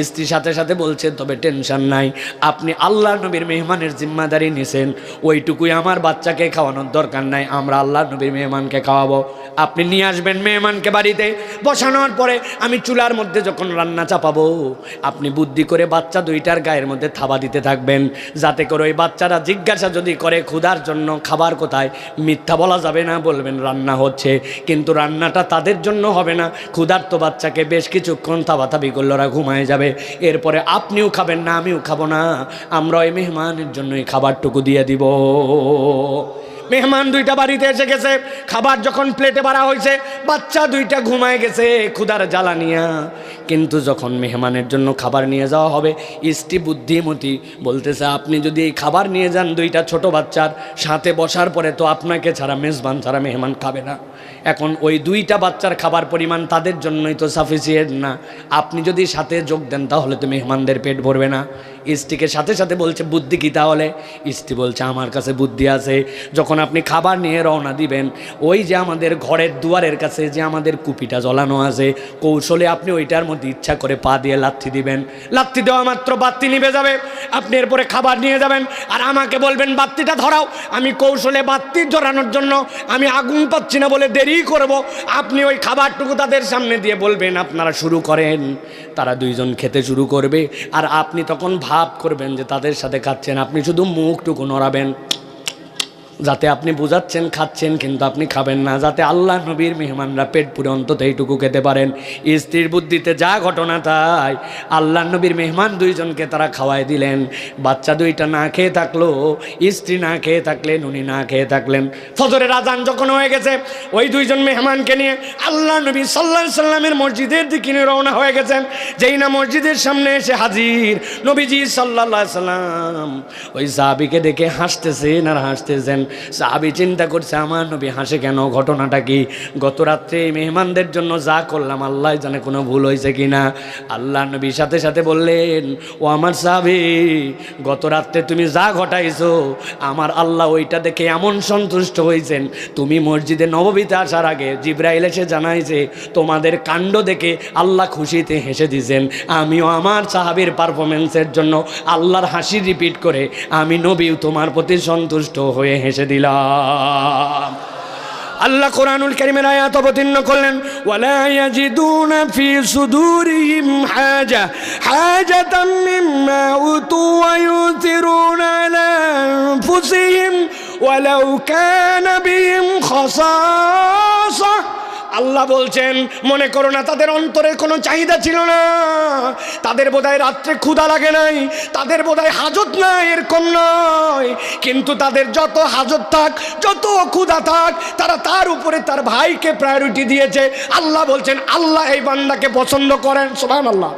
স্ত্রীর সাথে সাথে বলছেন, তবে টেনশন নাই, আপনি আল্লাহ নবীর মেহমানের জিম্মাদারি নিছেন। ওইটুকুই আমার বাচ্চাকে খাওয়ানোর দরকার নাই, আমরা আল্লাহ নবীর মেহমানকে খাওয়াবো। আপনি নিয়ে আসবেন মেহমানকে বাড়িতে। বসানোর পরে আমি চুলার মধ্যে যখন রান্না চাপাবো, আপনি বুদ্ধি করে বাচ্চা দুইটার গায়ের মধ্যে থাবা দিতে থাকবেন। যাতে করে ওই বাচ্চারা জিজ্ঞাসা যদি করে, ক্ষুধার জন্য খাবার কোথায়? মিথ্যা বলা যাবে না, বলবেন, রান্না হচ্ছে। কিন্তু রান্নাটা তাদের জন্য হবে না। ক্ষুধার্ত বাচ্চাকে বেশ কিছুক্ষণ থাবাথাবি করলে ওরা ঘুমায় যাবে। এরপরে আপনিও খাবেন না, আমিও খাব না। আমরা ওই মেহমানের জন্য এই খাবারটুকু দিয়ে দিব। মেহমান দুইটা বাড়িতে এসে গেছে। খাবার যখন প্লেটে বাড়া হয়েছে, বাচ্চা দুইটা ঘুমায় গেছে ক্ষুধার জ্বালা নিয়া। কিন্তু যখন মেহমানের জন্য খাবার নিয়ে যাওয়া হবে ইষ্টি বুদ্ধিমতী বলতেছে, আপনি যদি এই খাবার নিয়ে যান দুইটা ছোট বাচ্চার সাথে বসার পরে তো আপনাকে ছাড়া মেজবান ছাড়া মেহমান খাবে না। এখন ওই দুইটা বাচ্চার খাবার পরিমাণ তাদের জন্যই তো সাফিসিয়েন্ট না। আপনি যদি সাথে যোগ দেন, তাহলে তো মেহমানদের পেট ভরবে না। স্ত্রীকে সাথে সাথে বলছে, বুদ্ধি কি তাহলে? স্ত্রী বলছে, আমার কাছে বুদ্ধি আছে। যখন আপনি খাবার নিয়ে রওনা দিবেন, ওই যে আমাদের ঘরের দুয়ারের কাছে যে আমাদের কুপিটা জ্বলানো আছে, কৌশলে আপনি ওইটার মধ্যে ইচ্ছা করে পা দিয়ে লাথি দিবেন। লাথি দেওয়া মাত্র বাত্তি নিভে যাবে। আপনি এরপরে খাবার নিয়ে যাবেন আর আমাকে বলবেন বাত্তিটা ধরাও। আমি কৌশলে বাত্তি ধরানোর জন্য আমি আগুন পাচ্ছি না বলে দেরি করব। আপনি ওই খাবারটুকু তাদের সামনে দিয়ে বলবেন, আপনারা শুরু করেন। তারা দুইজন খেতে শুরু করবে। আর আপনি তখন ভাব করবেন যে তাদের সাথে খাচ্ছেন। আপনি শুধু মুখটুকু নড়াবেন। যাতে আপনি বোঝাচ্ছেন, খাচ্ছেন, কিন্তু আপনি খাবেন না। যাতে আল্লাহ নবীর মেহমানরা পেট পুরে অন্তত এইটুকু খেতে পারেন। স্ত্রীর বুদ্ধিতে যা ঘটনা তাই, আল্লাহ নবীর মেহমান দুইজনকে তারা খাওয়াই দিলেন। বাচ্চা দুইটা না খেয়ে থাকল, স্ত্রী না খেয়ে থাকলেন, উনি না খেয়ে থাকলেন। ফজরের আজান যখন হয়ে গেছে, ওই দুইজন মেহমানকে নিয়ে আল্লাহ নবী সাল্লাহ সাল্লামের মসজিদের দিকে রওনা হয়ে গেছেন। যেই না মসজিদের সামনে এসে হাজির, নবীজি সাল্লাহ সাল্লাম ওই সাহাবিকে দেখে হাসতেছেন আর হাসতেছেন। সাহাবি চিন্তা করছে, আমার নবী হাসে কেন? ঘটনাটা কি? গত রাত্রে মেহমানদের জন্য যা করলাম আল্লাহ জানে কোনো ভুল হয়েছে কি না আল্লাহ নবীর সাথে সাথে বললেন, ও আমার সাহাবি গত রাত্রে তুমি যা ঘটাইছো, আমার আল্লাহ ওইটা দেখে এমন সন্তুষ্ট হয়েছেন। তুমি মসজিদে নববীতে আসার আগে জিব্রাইল এসে জানাইছে, তোমাদের কাণ্ড দেখে আল্লাহ খুশিতে হেসে দিয়েছেন। আমিও আমার সাহাবির পারফরমেন্সের জন্য আল্লাহর হাসি রিপিট করে, আমি নবী তোমার প্রতি সন্তুষ্ট হয়ে হেসে দিলাম। আল্লাহ কোরআনুল করিমের আয়াত অবতীর্ণ করলেন, ওয়ালা ইয়াজিদুনা ফি সুদুরিহিম হাজা, হাজাতাম মিম্মা উতু ওয়া ইউথিরুনা আলা আনফুসিহিম, ওয়ালাউ কানা বিহিম খাসাসা। আল্লাহ বলছেন, মনে করো না, তাদের অন্তরের কোনো চাহিদা ছিল না। তাদের বোধহয় রাত্রে ক্ষুধা লাগে নাই, তাদের বোধহয় হাজত না এরকম নয়। কিন্তু তাদের যত হাজত থাক, যত ক্ষুধা থাক, তারা তার উপরে তার ভাইকে প্রায়োরিটি দিয়েছে। আল্লাহ বলছেন, আল্লাহ এই বান্দাকে পছন্দ করেন সোহান আল্লাহ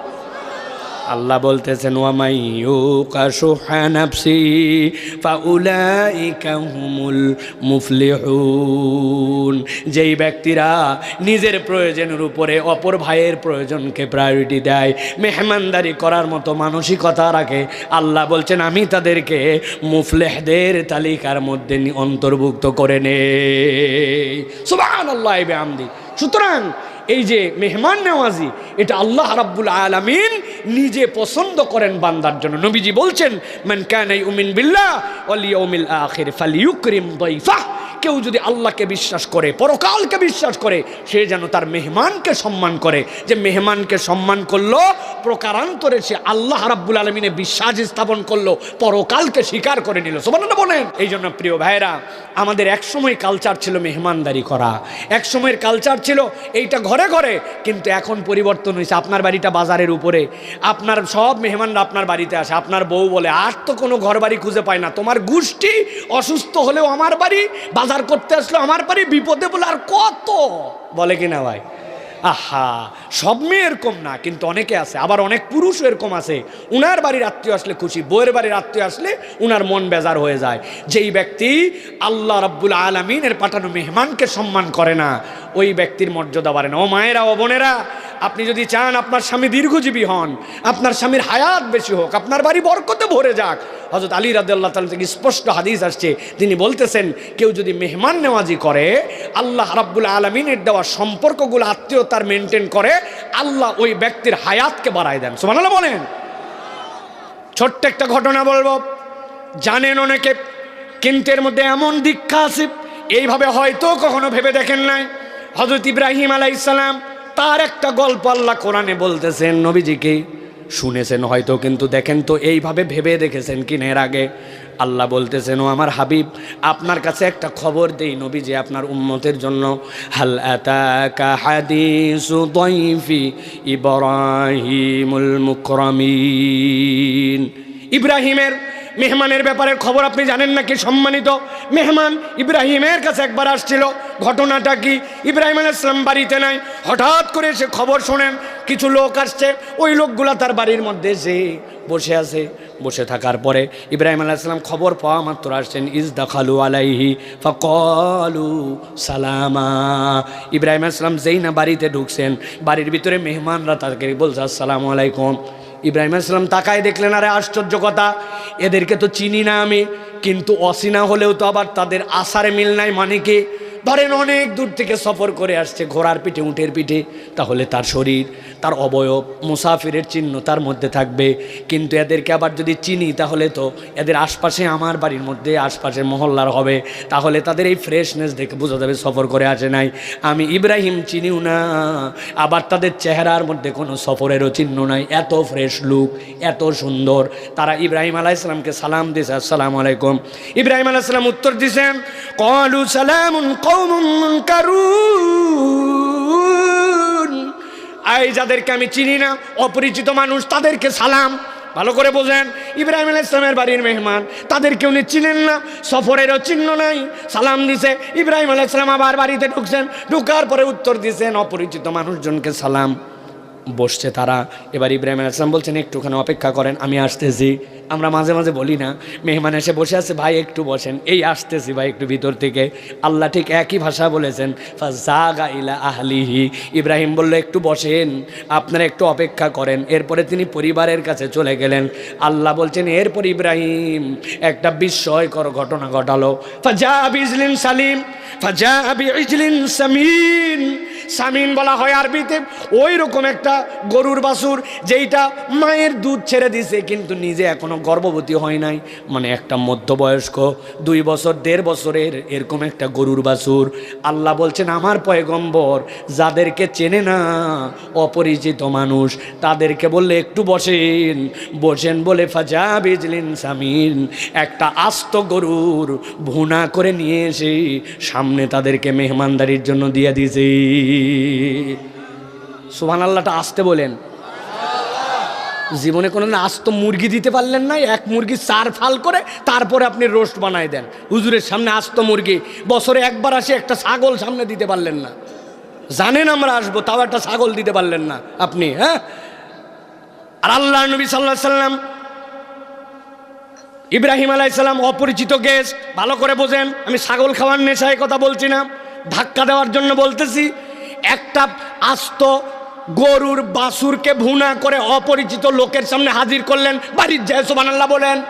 আল্লাহ বলতেছেন, ওয়ামাই ইউকাশুহা নাফসি, ফাউলাইকা হুমুল মুফলিহুন। যেই ব্যক্তিরা নিজের প্রয়োজনের উপরে অপর ভাইয়ের প্রয়োজনকে প্রায়োরিটি দেয়, মেহমানদারি করার মতো মানসিকতা রাখে, আল্লাহ বলছেন, আমি তাদেরকে মুফলেহদের তালিকার মধ্যে অন্তর্ভুক্ত করে নেই। সুবহানাল্লাহ আমদি সুতরাং এই যে মেহমান নেওয়াজি, এটা আল্লাহ রাব্বুল আলমিন নিজে পছন্দ করেন বান্দার জন্য। নবীজি বলছেন, মান এই উমিন বিল্লাহ অলি ইয়াউমিল আখির ফালিয়ুকরিম দাইফা কেউ যদি আল্লাহকে বিশ্বাস করে, পরকালকে বিশ্বাস করে, সে যেন তার মেহমানকে সম্মান করে। যে মেহমানকে সম্মান করল, প্রকারান্তরে সে আল্লাহ রাব্বুল আলমিনে বিশ্বাস স্থাপন করল, পরকালকে স্বীকার করে নিল। সোমানা বলেন। এই জন্য প্রিয় ভাইরা আমাদের একসময় কালচার ছিল মেহমানদারি করা। এক সময়ের কালচার ছিল এইটা ঘরে ঘরে, কিন্তু এখন পরিবর্তন হয়েছে আপনার বাড়িটা বাজারের উপরে। আপনার সব মেহমানরা আপনার বাড়িতে আসে। আপনার বউ বলে, আর তো কোনো ঘর বাড়ি খুঁজে পায় না। তোমার গোষ্ঠী অসুস্থ হলেও আমার বাড়ি বাজার করতে আসলো আমার বাড়ি, বিপদে বলে, আর কত? বলে কিনা ভাই। আহা, সব মেয়ে এরকম না, কিন্তু অনেকে আছে। আবার অনেক পুরুষও এরকম আছে। উনার বাড়ির আত্মীয় আসলে খুশি বইয়ের বাড়ির আত্মীয় আসলে উনার মন বেজার হয়ে যায়। যেই ব্যক্তি আল্লাহ রাব্বুল আলমিনের পাঠানো মেহমানকে সম্মান করে না, ওই ব্যক্তির মর্যাদা বাড়ে না। ও মায়েরা, ও বোনেরা, আপনি যদি চান আপনার স্বামী দীর্ঘজীবী হন, আপনার স্বামীর হায়াত বেশি হোক, আপনার বাড়ি বরকতে ভরে যাক হজরত আলী রাদিয়াল্লাহ তাআলা থেকে স্পষ্ট হাদিস আসছে। তিনি বলতেছেন, কেউ যদি মেহমান নেওয়াজি করে, আল্লাহ রাব্বুল আলমিনের দেওয়া সম্পর্কগুলো, আত্মীয়তার মেনটেন করে, আল্লাহ ওই ব্যক্তির হায়াতকে বাড়ায় দেন। সুবহানাল্লাহ বলেন। ছোট্ট একটা ঘটনা বলব। জানেন অনেকে, কিন্তু এর মধ্যে এমন দীক্ষা আছে, এইভাবে হয়তো কখনো ভেবে দেখেন নাই। হজরত ইব্রাহিম আলাইসালাম তার একটা গল্প আল্লাহ কোরআনে বলতেছেন, নবীজিকে। শুনেছেন হয়তো, কিন্তু দেখেন তো এইভাবে ভেবে দেখেছেন কিনা এর আগে আল্লাহ বলতেছেন, ও আমার হাবিব, আপনার কাছে একটা খবর দেই নবী যে আপনার উম্মতের জন্য। হাল ইব্রাহিমের মেহমানের ব্যাপারে খবর আপনি জানেন নাকি? সম্মানিত মেহমান ইব্রাহিমের কাছে একবার আসছিল। ঘটনাটা কি? ইব্রাহিম আলাইসলাম বাড়িতে নাই। হঠাৎ করে সে খবর শোনেন, কিছু লোক আসছে। ওই লোকগুলা তার বাড়ির মধ্যে এসে বসে আছে। বসে থাকার পরে ইব্রাহিম আলাইসালাম খবর পাওয়া মাত্র আসছেন, ইজ দাখালু আলাইহি ফকলু সালামা। ইব্রাহিম আসলাম যেই না বাড়িতে ঢুকছেন, বাড়ির ভিতরে মেহমানরা তাকে বলছে, আসসালামু আলাইকুম। ইব্রাহিম আসলাম তাকায় দেখলেন, আরে আশ্চর্য কথা, এদেরকে তো চিনি না আমি, কিন্তু অসিনা হলেও তো আবার তাদের আসারে মিল নাই মানে কি? ধরেন অনেক দূর থেকে সফর করে আসছে, ঘোড়ার পিঠে, উঁটের পিঠে, তাহলে তার শরীর, তার অবয়ব, মুসাফিরের চিহ্ন তার মধ্যে থাকবে। কিন্তু এদেরকে আবার যদি চিনি, তাহলে তো এদের আশপাশে আমার বাড়ির মধ্যে আশপাশে মহল্লার হবে। তাহলে তাদের এই ফ্রেশনেস দেখে বোঝা যাবে সফর করে আসে নাই। আমি ইব্রাহিম চিনিও না, আবার তাদের চেহারার মধ্যে কোনো সফরেরও চিহ্ন নাই। এত ফ্রেশ লুক এত সুন্দর। তারা ইব্রাহিম আলাইসালামকে সালাম দিয়েছে আসসালামু আলাইকুম। ইব্রাহিম আলাইসালাম উত্তর দিয়েছেন কলু সালামুন এই যাদেরকে আমি চিনি না, অপরিচিত মানুষ, তাদেরকে সালাম। ভালো করে বোঝেন, ইব্রাহিম আলাইহিস ইসলামের বাড়ির মেহমান, তাদেরকে উনি চিনেন না, সফরেরও চিহ্ন নাই, সালাম দিছে। ইব্রাহিম আলাইহিস সালাম আবার বাড়িতে ঢুকছেন, ঢুকার পরে উত্তর দিছেন, অপরিচিত মানুষজনকে সালাম। বসছে তারা। এবার ইব্রাহিম আলাইসলাম বলছেন, একটুখানি অপেক্ষা করেন, আমি আসতেছি। আমরা মাঝে মাঝে বলি না, মেহমান এসে বসে আছে, ভাই, একটু বসেন। এই আসতেছি ভাই একটু ভিতর থেকে। আল্লাহ ঠিক একই ভাষা বলেছেন ইলা আহলিহি। ইব্রাহিম বলল, একটু বসেন, আপনারা একটু অপেক্ষা করেন। এরপরে তিনি পরিবারের কাছে চলে গেলেন। আল্লাহ বলছেন, এরপর ইব্রাহিম, একটা বিস্ময়কর ঘটনা ঘটালো। সালিম সামিন। সামিন বলা হয় আরবিতে ওই রকম একটা গরুর বাছুর, যেইটা মায়ের দুধ ছেড়ে দিছে, কিন্তু নিজে এখনও গর্ভবতী হয় নাই মানে একটা মধ্যবয়স্ক, দুই বছর, দেড় বছরের এরকম একটা গরুর বাছুর। আল্লাহ বলছেন, আমার পয়গম্বর যাদেরকে চেনে না, অপরিচিত মানুষ, তাদেরকে বললে একটু বসেন। বসেন বলে, ফাজা বিজলিন সামিন একটা আস্ত গরুর ভুনা করে নিয়ে এসে সামনে তাদেরকে মেহমানদারির জন্য দিয়ে দিয়েছে। সুহান আল্লাহটা আসতে বলেন। জীবনে কোনো আস্ত মুরগি দিতে পারলেন না, এক মুরগি চার ফাল করে তারপরে আপনি রোস্ট বানায় দেন। হুজুরের সামনে আস্ত মুরগি, বছরে একবার আসে একটা ছাগল সামনে দিতে পারলেন না। জানেন আমরা আসব, তাও একটা ছাগল দিতে পারলেন না আপনি হ্যাঁ? আর আল্লাহ নবী সাল্লাহ সাল্লাম ইব্রাহিম আলাইসাল্লাম অপরিচিত গেস্ট ভালো করে বোঝেন, আমি ছাগল খাওয়ার নেশায় কথা বলছি না, ধাক্কা দেওয়ার জন্য বলতেছি, একটা আস্ত গরুর বাসুরকে ভুনা করে অপরিচিত লোকের সামনে হাজির করলেন। বাড়ির জয় সোবান আল্লাহ বলেন।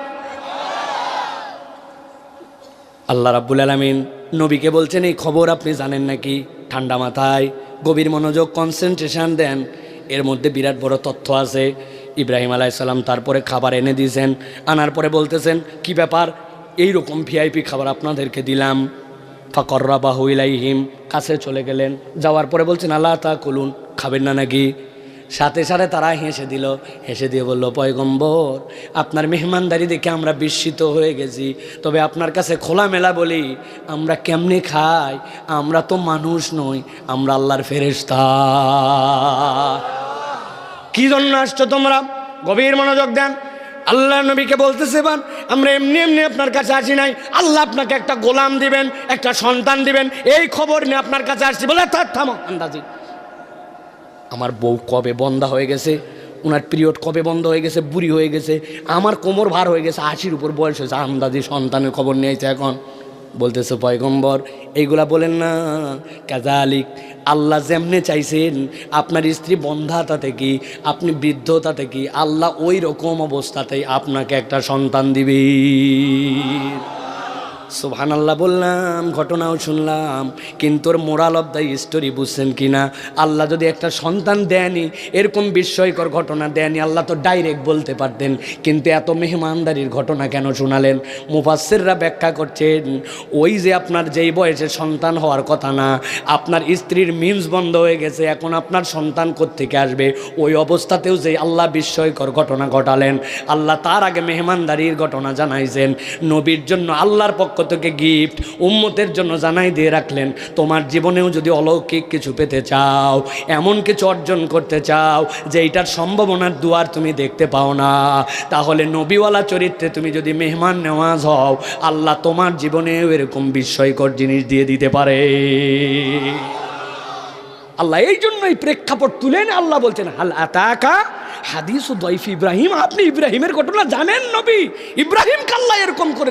আল্লাহ রাব্বুল আলমিন নবীকে বলছেন, এই খবর আপনি জানেন নাকি? ঠান্ডা মাথায়, গভীর মনোযোগ কনসেন্ট্রেশন দেন। এর মধ্যে বিরাট বড় তথ্য আছে। ইব্রাহিম আলাইসাল্লাম তারপরে খাবার এনে দিয়েছেন। আনার পরে বলতেছেন, কি ব্যাপার? এই রকম ভিআইপি খাবার আপনাদেরকে দিলাম। ফাকররা বা হুইলাইহিম কাছে চলে গেলেন। যাওয়ার পরে বলছেন, আল্লাহ তা কলুন খাবেন না নাকি? সাথে সাথে তারা হেসে দিল। হেসে দিয়ে বলল, পয়গম্বর, আপনার মেহমানদারি দেখে আমরা বিস্মিত হয়ে গেছি। তবে আপনার কাছে খোলামেলা বলি, আমরা কেমনে খাই? আমরা তো মানুষ নই, আমরা আল্লাহর ফেরেস্তা কি জন্য আসছো তোমরা? গভীর মনোযোগ দেন। আল্লাহ নবীকে বলতেছে বান, আমরা এমনি এমনি আপনার কাছে আসি নাই। আল্লাহ আপনাকে একটা গোলাম দিবেন, একটা সন্তান দিবেন। এই খবর নিয়ে আপনার কাছে আসছি বলে তার থামো, আন্দাজি। আমার বউ কবে বন্ধা হয়ে গেছে ওনার পিরিয়ড কবে বন্ধ হয়ে গেছে, বুড়ি হয়ে গেছে, আমার কোমর ভার হয়ে গেছে, আশির উপর বয়স হয়েছে, আন্দাজি সন্তানের খবর নিয়েছে এখন। বলতেছে, পয়গম্বর, এইগুলা বলেন না। কাজালিক আল্লাহ যেমনে চাইছেন, আপনার স্ত্রী বন্ধাতা থেকে, আপনি বৃদ্ধতা থেকে, আল্লাহ ওই রকম অবস্থাতেই আপনাকে একটা সন্তান দিবে। সোহান আল্লাহ বললাম, ঘটনাও শুনলাম, কিন্তু ওর মোরাল অফ দ্য স্টোরি বুঝছেন কি না আল্লাহ যদি একটা সন্তান দেয়নি, এরকম বিস্ময়কর ঘটনা দেয়নি, আল্লাহ তো ডাইরেক্ট বলতে পারতেন, কিন্তু এত মেহমানদারির ঘটনা কেন শোনালেন? মুফাসিররা ব্যাখ্যা করছেন, ওই যে আপনার যেই বয়সে সন্তান হওয়ার কথা না, আপনার স্ত্রীর মিন্স বন্ধ হয়ে গেছে, এখন আপনার সন্তান থেকে আসবে? ওই অবস্থাতেও যে আল্লাহ বিস্ময়কর ঘটনা ঘটালেন, আল্লাহ তার আগে মেহমানদারির ঘটনা জানাইছেন, নবীর জন্য আল্লাহর পক্ষ থেকে গিফট উম্মতের জন্য জানাই দিয়ে রাখলেন, তোমার জীবনেও যদি অলৌকিক কিছু পেতে চাও, এমন কিছু অর্জন করতে চাও, যে এইটার সম্ভাবনার দুয়ার তুমি দেখতে পাও না, তাহলে নবীওয়ালা চরিত্রে তুমি যদি মেহমান নেওয়াজ হও, আল্লাহ তোমার জীবনেও এরকম বিস্ময়কর জিনিস দিয়ে দিতে পারে। আল্লাহ এই জন্যই প্রেক্ষাপট তুলেন আল্লাহ বলছেন, হাল আতাকা হাদিস দইফ ইব্রাহিম? আপনি ইব্রাহিমের ঘটনা জানেন নবী? ইব্রাহিম কাল্লা এরকম করে